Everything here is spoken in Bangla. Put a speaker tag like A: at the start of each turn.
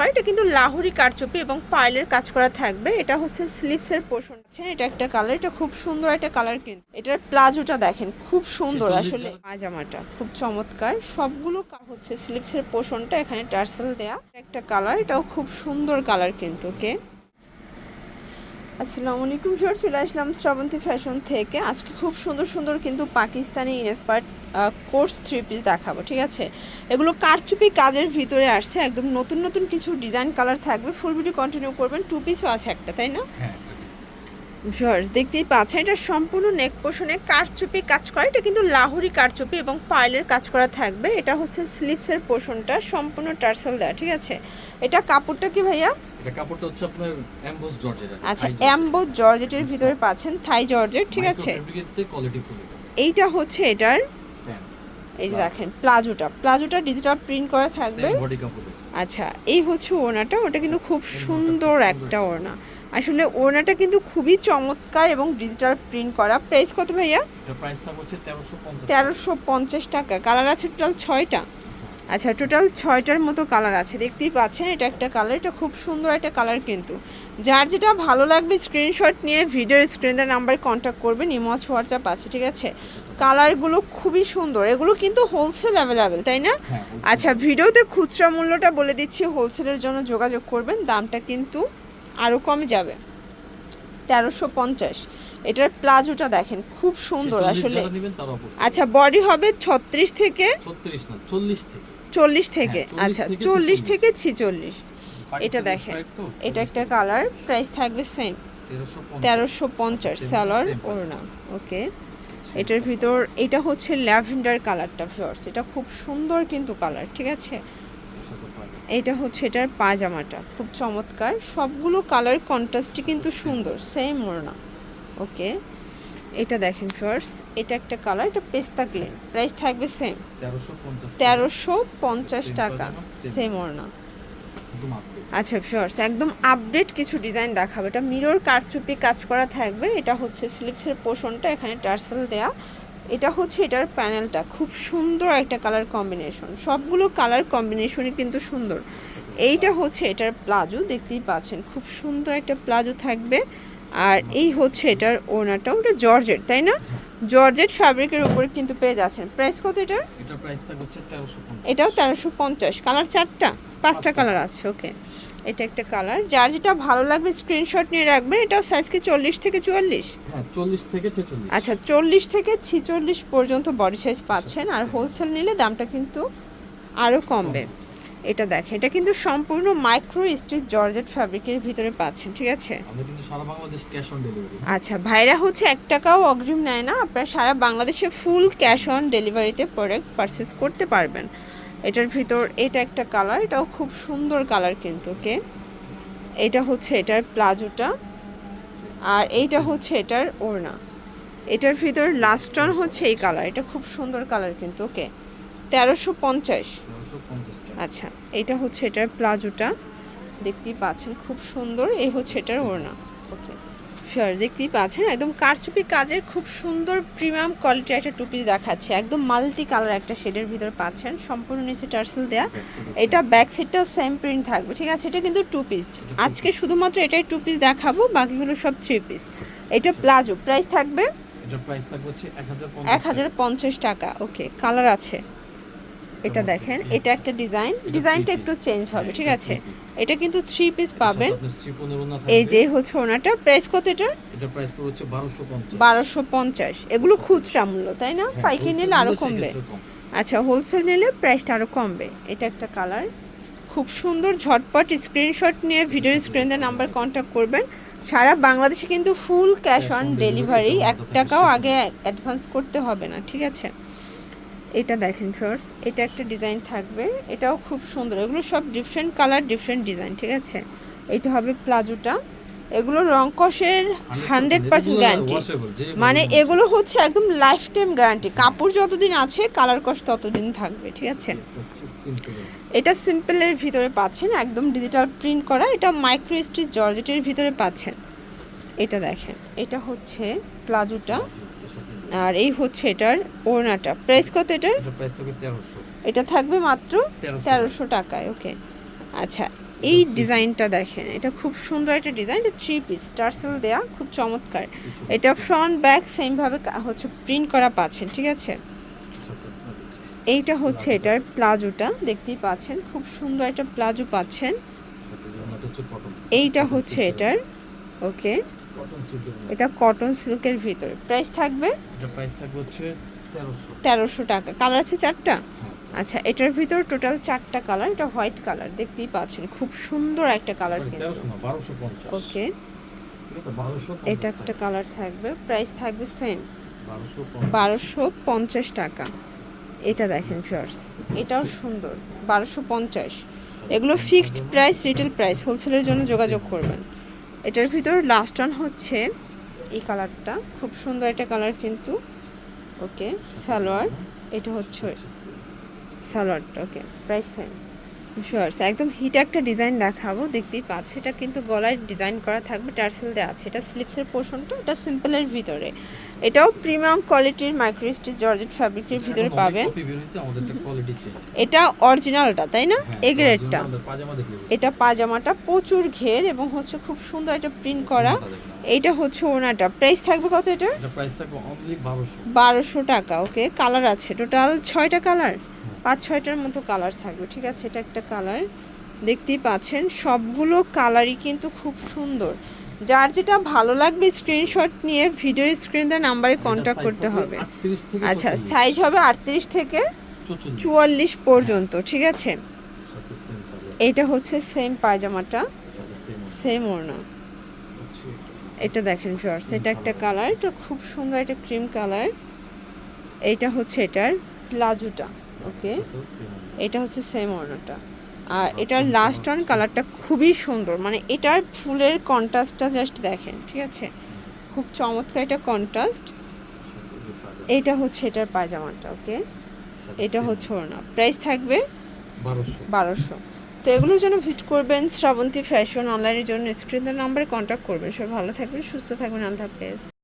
A: করা এটা কিন্তু লাহোরি কারচুপি এবং পাইলের কাজ করা থাকবে। এটা হচ্ছে স্লিভসের পোর্শন এটা একটা কালার এটা খুব সুন্দর একটা কালার কিন্তু। এটার প্লাজোটা দেখেন খুব সুন্দর আসলে। পাজামাটা খুব চমৎকার। সবগুলো কা- হচ্ছে স্লিভসের পোর্শনটা এখানে টার্সেল দেয়া। একটা কালার এটাও খুব সুন্দর কালার কিন্তু ওকে? আসসালামু আলাইকুম সর চলে আসলাম শ্রাবন্তী ফ্যাশন থেকে। আজকে খুব সুন্দর সুন্দর কিন্তু Pakistani inspired course three piece দেখাবো, ঠিক আছে? এগুলো কারচুপি কাজের ভিতরে আসছে, একদম নতুন নতুন কিছু ডিজাইন কালার থাকবে। ফুল ভিডিও কন্টিনিউ করবেন টু পিসও আছে একটা, তাই না?
B: হ্যাঁ।
A: জর্জ দেখতেই পাচ্ছেন এটা সম্পূর্ণ নেক পোষণে কারচুপি কাজ করা। এটা কিন্তু লাহোরি কারচুপি এবং পার্লের কাজ করা থাকবে। এটা হচ্ছে স্লিভসের পোষণটা সম্পূর্ণ টার্সেল দেওয়া ঠিক আছে? এটা কাপড়টা কি ভাইয়া?
B: এটা কাপড়টা হচ্ছে আপনার এমবোস জর্জেট
A: আচ্ছা অ্যাম্বো জর্জেটের ভিতরে পাচ্ছেন থাই জর্জেট ঠিক আছে? এইটা হচ্ছে এটার
B: হ্যাঁ।
A: এই যে দেখেন প্লাজোটা। প্লাজোটা ডিজিটাল প্রিন্ট করা থাকবে। আচ্ছা এই হচ্ছে ওনাটা ওটা কিন্তু খুব সুন্দর একটা ওড়না। আসলে ওড়নাটা কিন্তু খুবই চমৎকার এবং ডিজিটাল প্রিন্ট করা। প্রাইস কত ভাইয়া?
B: এটা প্রাইস হচ্ছে 1350
A: তেরোশো পঞ্চাশ টাকা। কালার আছে টোটাল ছয়টা? আচ্ছা টোটাল ছয়টার মতো কালার আছে। দেখতেই পাচ্ছেন এটা একটা কালার এটা খুব সুন্দর একটা কালার কিন্তু। যার যেটা ভালো লাগবে স্ক্রিনশট নিয়ে ভিডিওর স্ক্রিনের নাম্বার কন্ট্যাক্ট করবেন ইমজ হোয়াটসঅ্যাপ আছে ঠিক আছে? কালারগুলো খুবই সুন্দর। এগুলো কিন্তু হোলসেল অ্যাভেলেবেল তাই না?
B: হ্যাঁ
A: আচ্ছা ভিডিওতে খুচরা মূল্যটা বলে দিচ্ছি হোলসেলের জন্য যোগাযোগ করবেন। দামটা কিন্তু আরও কমে যাবে। তেরোশো পঞ্চাশ। এটার প্লাজোটা দেখেন খুব সুন্দর আসলে। আচ্ছা বডি হবে ছত্রিশ থেকে
B: 36 না 40 থেকে।
A: চল্লিশ থেকে।
B: হ্যাঁ, 40
A: আচ্ছা চল্লিশ
B: 46
A: থেকে ছিচল্লিশ। এটা দেখেন এটা একটা কালার প্রাইস থাকবে সেম। তেরোশো পঞ্চাশ। স্যালার ওড়না ওকে। এটার ভিতর এটা হচ্ছে ল্যাভেন্ডার কালারটা ফিওর্স এটা খুব সুন্দর কিন্তু কালার ঠিক আছে। এটা হচ্ছে এটার পাজামাটা খুব চমৎকার। সবগুলো কালার কন্ট্রাস্টই কিন্তু সুন্দর সেম ওড়না ওকে এটা দেখেন ফার্স্ট এটা একটা কালার এটা পেস্তা গ্রিন প্রাইস থাকবে সেম
B: 1350
A: তেরোশো পঞ্চাশ টাকা। Same
B: update।
A: আচ্ছা ফিওর্স একদম আপডেট কিছু ডিজাইন দেখাবে। এটা মিরর কারচুপি কাজ করা থাকবে। এটা হচ্ছে স্লিপসের পোষণটা। এখানে টার্সেল দেয়া। এটা হচ্ছে এটার প্যানেলটা খুব সুন্দর একটা কালার কম্বিনেশন সবগুলো কালার কম্বিনেশনই কিন্তু সুন্দর। এইটা হচ্ছে এটার প্লাজো দেখতেই পাচ্ছেন। খুব সুন্দর একটা প্লাজো থাকবে। আর এই হচ্ছে এটার ওনারটা ওটা জর্জেট তাই না? জর্জেট ফ্যাব্রিকের উপর কিন্তু পেয়ে যাচ্ছেন। প্রাইস কত এটার?
B: এটার প্রাইস 1350
A: এটাও তেরোশো পঞ্চাশ। কালার চারটা পাঁচটা কালার আছে ওকে এটা একটা কালার যার যেটা ভালো লাগবে স্ক্রিনশট নিয়ে রাখবেন। এটাও সাইজ কি চল্লিশ থেকে চুয়াল্লিশ?
B: হ্যাঁ 40 থেকে 46
A: আচ্ছা চল্লিশ থেকে ছিচল্লিশ পর্যন্ত বডি সাইজ পাচ্ছেন। আর হোলসেল নিলে দামটা কিন্তু আরও কমবে। এটা দেখেন এটা কিন্তু সম্পূর্ণ মাইক্রো স্টিচ জর্জেট ফ্যাব্রিকের ভিতরে পাচ্ছেন ঠিক আছে?
B: আমরা কিন্তু সারা বাংলাদেশ ক্যাশ অন ডেলিভারি
A: আচ্ছা ভাইরা হচ্ছে এক টাকাও অগ্রিম নেয় না। আপনারা সারা বাংলাদেশে ফুল ক্যাশ অন ডেলিভারিতে প্রোডাক্ট পারচেস করতে পারবেন। এটার ভিতর এটা একটা কালার এটাও খুব সুন্দর কালার কিন্তু ওকে এটা হচ্ছে এটার প্লাজোটা আর এইটা হচ্ছে এটার ওড়না। এটার ভিতর লাস্ট অন হচ্ছে এই কালার এটা খুব সুন্দর কালার কিন্তু ওকে তেরোশো পঞ্চাশ। আচ্ছা এটা হচ্ছে এটার প্লাজোটা। দেখতেই পাচ্ছেন খুব সুন্দর এই হচ্ছে এটার ওড়না ওকে শিওর দেখতেই পাচ্ছেন একদম কারচুপি কাজের খুব সুন্দর প্রিমিয়াম কোয়ালিটির একটা টুপি দেখাচ্ছে। একদম মাল্টি কালার একটা শেডের ভিতর পাচ্ছেন সম্পূর্ণ নিচে টার্সেল দেয়া। এটা ব্যাক সাইডটাও সেম প্রিন্ট থাকবে ঠিক আছে? এটা কিন্তু টু পিস আজকে শুধুমাত্র এটাই টু পিস দেখাবো বাকিগুলো সব থ্রি পিস এটা প্লাজো প্রাইস থাকবে? এক হাজার পঞ্চাশ টাকা। ওকে কালার আছে। এটা দেখেন এটা একটা ডিজাইন। ডিজাইনটা একটু চেঞ্জ হবে ঠিক আছে? এটা কিন্তু থ্রি পিস পাবেন। এই যে হচ্ছে ওনাটা প্রাইস কত এটার?
B: এটার প্রাইস হচ্ছে 1250
A: বারোশো পঞ্চাশ। এগুলো খুচরা মূল্য তাই না?
B: হ্যাঁ,
A: পাইকারি নিলে আরও কমবে। আচ্ছা হোলসেল নিলে প্রাইসটা আরও কমবে। এটা একটা কালার খুব সুন্দর ঝটপট স্ক্রিনশট নিয়ে ভিডিও স্ক্রিনে নাম্বার কন্ট্যাক্ট করবেন। সারা বাংলাদেশে কিন্তু ফুল ক্যাশ অন ডেলিভারি এক টাকাও আগে অ্যাডভান্স করতে হবে না ঠিক আছে? এটা দেখেন ফার্স্ট এটা একটা ডিজাইন থাকবে এটাও খুব সুন্দর এগুলো সব ডিফারেন্ট কালার ডিফারেন্ট ডিজাইন ঠিক আছে? এটা হবে প্লাজোটা এগুলো রং কষের হান্ড্রেড পার্সেন্ট গ্যারান্টি মানে এগুলো হচ্ছে একদম লাইফ টাইম গ্যারান্টি কাপড় যতদিন আছে কালার কষ ততদিন থাকবে ঠিক আছে।
B: এটা
A: সিম্পলের ভিতরে পাচ্ছেন একদম ডিজিটাল প্রিন্ট করা এটা মাইক্রো স্টিচ জর্জেটের ভিতরে পাচ্ছেন। এটা দেখেন এটা হচ্ছে প্লাজোটা আর এই হচ্ছে এটার ওড়নাটা। প্রাইস কত এটার?
B: এটা প্রাইস থাকবে 1300
A: এটা থাকবে মাত্র
B: 1300
A: তেরোশো টাকায় ওকে আচ্ছা এই ডিজাইনটা দেখেন এটা খুব সুন্দর একটা ডিজাইন এটা থ্রি পিস টার্সেল দেয়া খুব চমৎকার। এটা ফ্রন্ট ব্যাক সেমভাবে হচ্ছে প্রিন্ট করা পাচ্ছেন ঠিক আছে? এইটা হচ্ছে এটার প্লাজোটা দেখতেই পাচ্ছেন খুব সুন্দর একটা প্লাজো পাচ্ছেন। এইটা হচ্ছে এটার ওকে এটা কটন সিল্কের ভিতরে। প্রাইস থাকবে?
B: এটা প্রাইস থাকবে হচ্ছে তেরোশো।
A: টাকা। কালার আছে চারটা?
B: হ্যাঁ।
A: আচ্ছা এটার ভিতর টোটাল চারটা কালার এটা হোয়াইট কালার দেখতেই পাচ্ছেন খুব সুন্দর একটা কালার কিন্তু। ওকে এটা একটা কালার থাকবে। প্রাইস থাকবে সেম
B: বারোশো
A: পঞ্চাশ। টাকা। এটা দেখেন ফার্স এটাও সুন্দর। বারোশো পঞ্চাশ। এগুলো ফিক্সড প্রাইস রিটেল প্রাইস হোলসেলের জন্য যোগাযোগ করবেন। এটার ভিতর লাস্ট ওয়ান হচ্ছে এই কালারটা খুব সুন্দর একটা কালার কিন্তু। ওকে সালোয়ার। এটা হচ্ছে সালোয়ারটা ওকে প্রাইস সেম একদম হিট একটা ডিজাইন দেখাবো দেখতেই পাচ্ছে। এটা কিন্তু গলায় ডিজাইন করা থাকবে টার্সেল দেওয়া আছে। এটা স্লিপসের পোর্শনটা এটা সিম্পলের ভিতরে। এটাও প্রিমিয়াম কোয়ালিটির মাইক্রোস্টিচ জর্জেট ফ্যাব্রিকের ভিতরে পাবেন। এটা অরিজিনালটা তাই না?
B: হ্যাঁ,
A: এ গ্রেডটা এটা পাজামাটা প্রচুর ঘের এবং হচ্ছে খুব সুন্দর এটা প্রিন্ট করা। এইটা হচ্ছে ওনাটা। প্রাইস থাকবে কত এটা
B: প্রাইস থাকবে অনলি বারোশো।
A: টাকা ওকে কালার আছে। টোটাল ছয়টা কালার পাঁচ ছয়টার মতো কালার থাকবে ঠিক আছে? এটা একটা কালার দেখতেই পাচ্ছেন সবগুলো কালারই কিন্তু খুব সুন্দর। যার যেটা ভালো লাগবে স্ক্রিনশট নিয়ে ভিডিও স্ক্রিন দেওয়া নাম্বারে কন্ট্যাক্ট করতে হবে আচ্ছা সাইজ হবে আটত্রিশ থেকে
B: চুয়াল্লিশ।
A: পর্যন্ত ঠিক আছে? এইটা হচ্ছে সেম পায়জামাটা
B: সেম
A: ওড়না। এটা। দেখেন ফিওর্স এটা একটা কালার এটা খুব সুন্দর একটা ক্রিম কালার এইটা হচ্ছে এটার প্লাজোটা। ওকে এটা হচ্ছে সেম ওড়নাটা আর এটার লাস্ট ওয়ান কালারটা খুবই সুন্দর। মানে এটার ফুলের কন্ট্রাস্টটা জাস্ট দেখেন ঠিক আছে? খুব চমৎকার এটা কন্ট্রাস্ট এটা হচ্ছে এটার পায়জামাটা ওকে এটা হচ্ছে ওড়না। প্রাইস থাকবে
B: বারোশো।
A: বারোশো। তো এগুলোর জন্য ভিজিট করবেন শ্রাবন্তী ফ্যাশন অনলাইনের জন্য। স্ক্রিনের নাম্বারে কন্ট্যাক্ট করবেন। সবাই ভালো থাকবেন সুস্থ থাকবেন। আল্লাহ হাফেজ।